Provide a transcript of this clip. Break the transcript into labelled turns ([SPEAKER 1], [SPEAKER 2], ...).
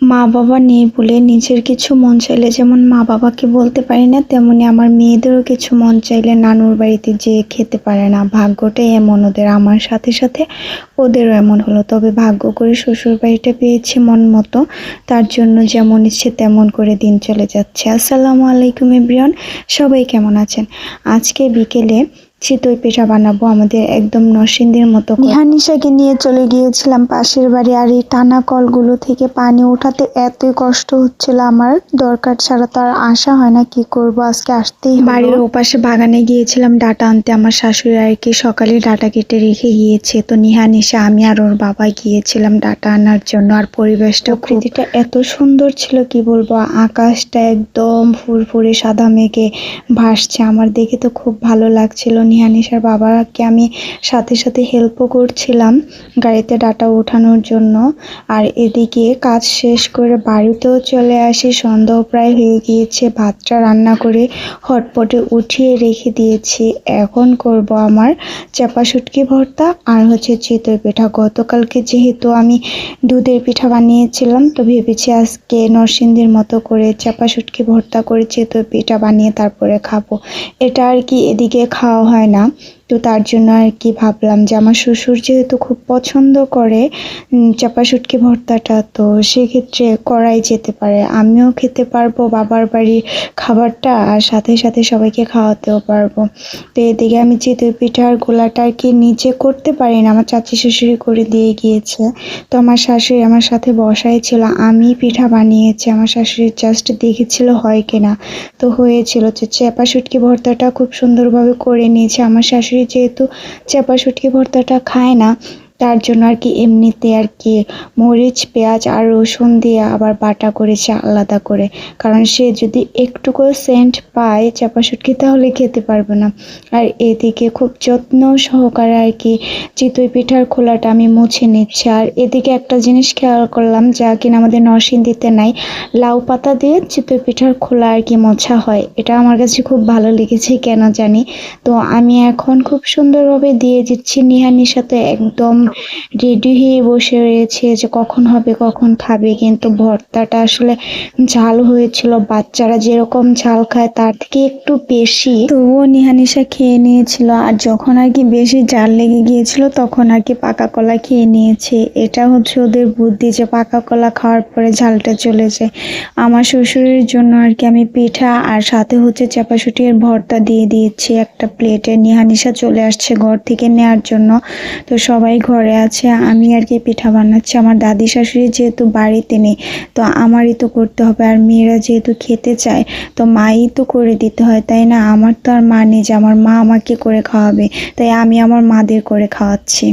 [SPEAKER 1] মা বাবা নেই বলে নিজের কিছু মন চাইলে, যেমন মা বাবাকে বলতে পারি না, তেমনি আমার মেয়েদেরও কিছু মন চাইলে নানুর বাড়িতে যেয়ে খেতে পারে না। ভাগ্যটাই এমন ওদের, আমার সাথে সাথে ওদেরও এমন হলো। তবে ভাগ্য করে শ্বশুর বাড়িটা পেয়েছি মন মতো, তার জন্য যেমন ইচ্ছে তেমন করে দিন চলে যাচ্ছে। আসসালামু আলাইকুম এভরিওয়ান, সবাই কেমন আছেন? আজকে বিকেলে চিতই পিঠা বানাবো আমাদের একদম নরসিংদীর মতো। নিহানিশাকে নিয়ে চলে গিয়েছিলাম পাশের বাড়ি আর এই টানা কলগুলো থেকে পানি ওঠাতে এতই কষ্ট হচ্ছিল আমার। দরকার ছাড়া তো আর আসা হয় না কি করব? আজকে আসতেই বাড়ির ওপাশে বাগানে গিয়েছিলাম ডাটা আনতে। আমার শাশুড়ি আর কি সকালে ডাটা কেটে রেখে গিয়েছে। তো নিহানিশা আমি আর ওর বাবা গিয়েছিলাম ডাটা আনার জন্য। আর পরিবেশটা প্রকৃতিটা এত সুন্দর ছিল কি বলব? আকাশটা একদম ফুরফুরে সাদা মেঘে ভাসছে। আমার দেখে তো খুব ভালো লাগছিল। নিহানিশার বাবাকে আমি সাথে সাথে হেল্পও করছিলাম গাড়িতে ডাটা ওঠানোর জন্য। আর এদিকে কাজ শেষ করে বাড়িতেও চলে আসি, সন্ধ্যাও প্রায় হয়ে গিয়েছে, ভাতটা রান্না করে হটপটে উঠিয়ে রেখে দিয়েছি। এখন করব আমার চাপা শুটকি ভর্তা আর হচ্ছে চিতই পিঠা। গতকালকে যেহেতু আমি দুধের পিঠা বানিয়েছিলাম, তো ভেবেছি আজকে নরসিংদীর মতো করে চাপা শুটকি ভর্তা করে চিতই পিঠা বানিয়ে তারপরে খাব। এটা আর কি এদিকে খাওয়া হয় না। তো তার জন্য আর কি ভাবলাম যে আমার শ্বশুর যেহেতু খুব পছন্দ করে চাপা শুটকি ভর্তাটা, তো সেক্ষেত্রে করাই যেতে পারে। আমিও খেতে পারব বাবার বাড়ির খাবারটা আর সাথে সাথে সবাইকে খাওয়াতেও পারব। তো এদিকে আমি চিতই পিঠার গোলাটা আর কি নিজে করতে পারি না, আমার চাচি শ্বশুরি করে দিয়ে গিয়েছে। তো আমার শাশুড়ি আমার সাথে বসাই ছিল, আমি পিঠা বানিয়েছি, আমার শাশুড়ি জাস্ট দেখেছিল হয় কিনা। তো হয়েছিল যে চেপা শুটকি ভর্তাটা খুব সুন্দরভাবে করে নিয়েছে, আমার শাশুড়ি যেহেতু চাপা শুটকি ভর্তাটা খায় না তার জন্য আর কি এমনিতে আর কি মরিচ, পেঁয়াজ আর রসুন দিয়ে আবার বাটা করেছে আলাদা করে। কারণ সে যদি একটুকু সেন্ট পায় চাপা শুটকি, তাহলে খেতে পারবে না। আর এদিকে খুব যত্ন সহকারে আর কি চিতই পিঠার খোলাটা আমি মুছে নিচ্ছি। আর এদিকে একটা জিনিস খেয়াল করলাম, যা কিনা আমাদের নরসিংদীতে নাই, লাউ পাতা দিয়ে চিতই পিঠার খোলা আর কি মোছা হয়। এটা আমার কাছে খুব ভালো লেগেছে, কেন জানি? তো আমি এখন খুব সুন্দরভাবে দিয়ে দিচ্ছি। নিহানির সাথে একদম রেডি হয়ে বসে রয়েছে যে কখন হবে, কখন খাবে। কিন্তু ভর্তাটা আসলে ঝাল হয়েছিল। বাচ্চারা যেরকম ঝাল খায়, তার থেকে একটু বেশি। তবুও নিহানিশা খেয়ে নিয়েছিল। আর যখন আর কি বেশি জাল লেগে গিয়েছিল, তখন আর কি পাকা কলা খেয়ে নিয়েছে। এটা হচ্ছে ওদের বুদ্ধি যে পাকা কলা খাওয়ার পরে ঝালটা চলে যায়। আমার শ্বশুরের জন্য আর কি আমি পিঠা আর সাথে হচ্ছে চাপাশুটির ভর্তা দিয়ে দিয়েছি। একটা প্লেটে নিহানিশা চলে আসছে ঘর থেকে নেওয়ার জন্য। তো সবাই ঘরে আছে, আমি আর কি পিঠা বানাচ্ছি। আমার দাদি শাশুড়ি যেহেতু বাড়িতে নেই, তো আমারই তো করতে হবে। আর মেয়েরা যেহেতু খেতে চায়, তো মাই তো করে দিতে হয়, তাই না? আমার তো আর মা নেই যে, আমার মা আমাকে করে খাওয়াবে। তাই আমি আমার মাদের করে খাওয়াচ্ছি।